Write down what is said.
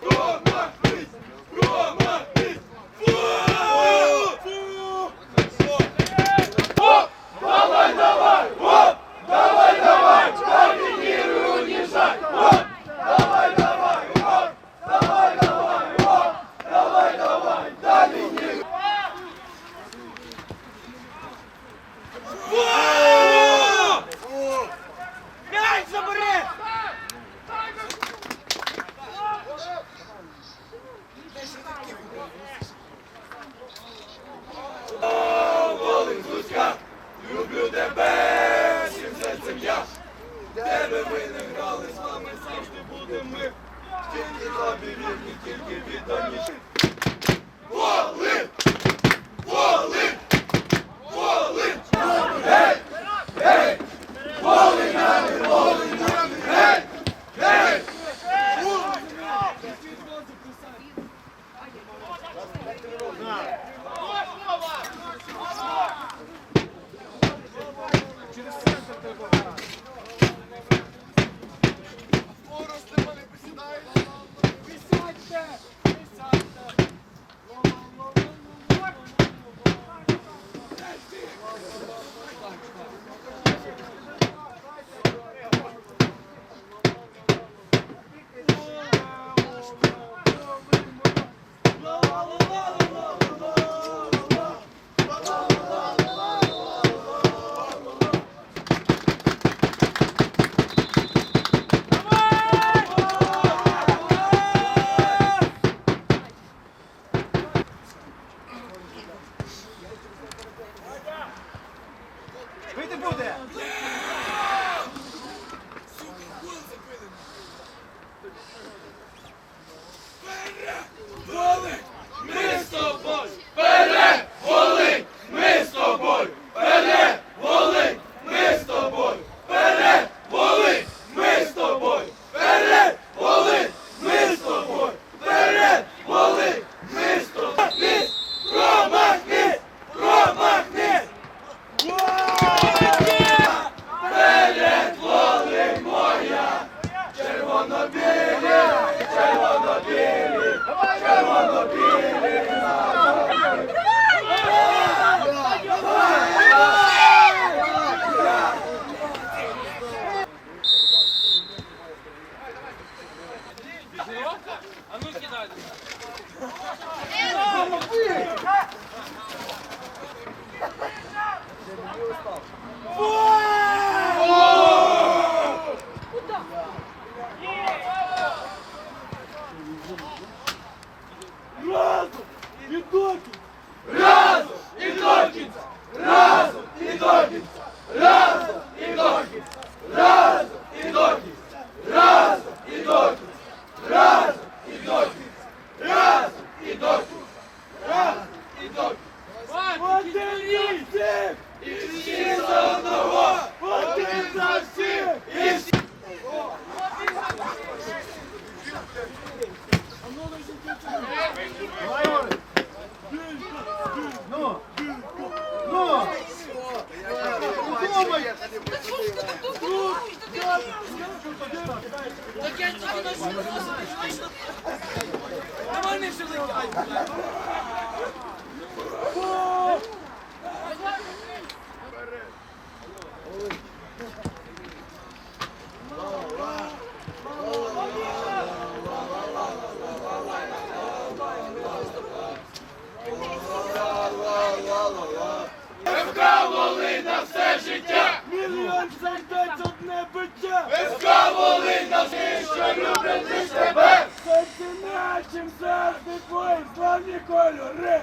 Промахнись! Давай, давай! Оп! Давай, давай! Доминируй, унижай! Давай, давай! Оп! Давай, давай! Оп! Давай, давай! Доминируй! Фу! Thank you. Фу! думай! Так я тільки на сім'ї, що ти Давай не жиликай! Там сердець одне биття. Веска болить на що люблять лиш тебе. Серці нашим завжди твоїм славні кольори.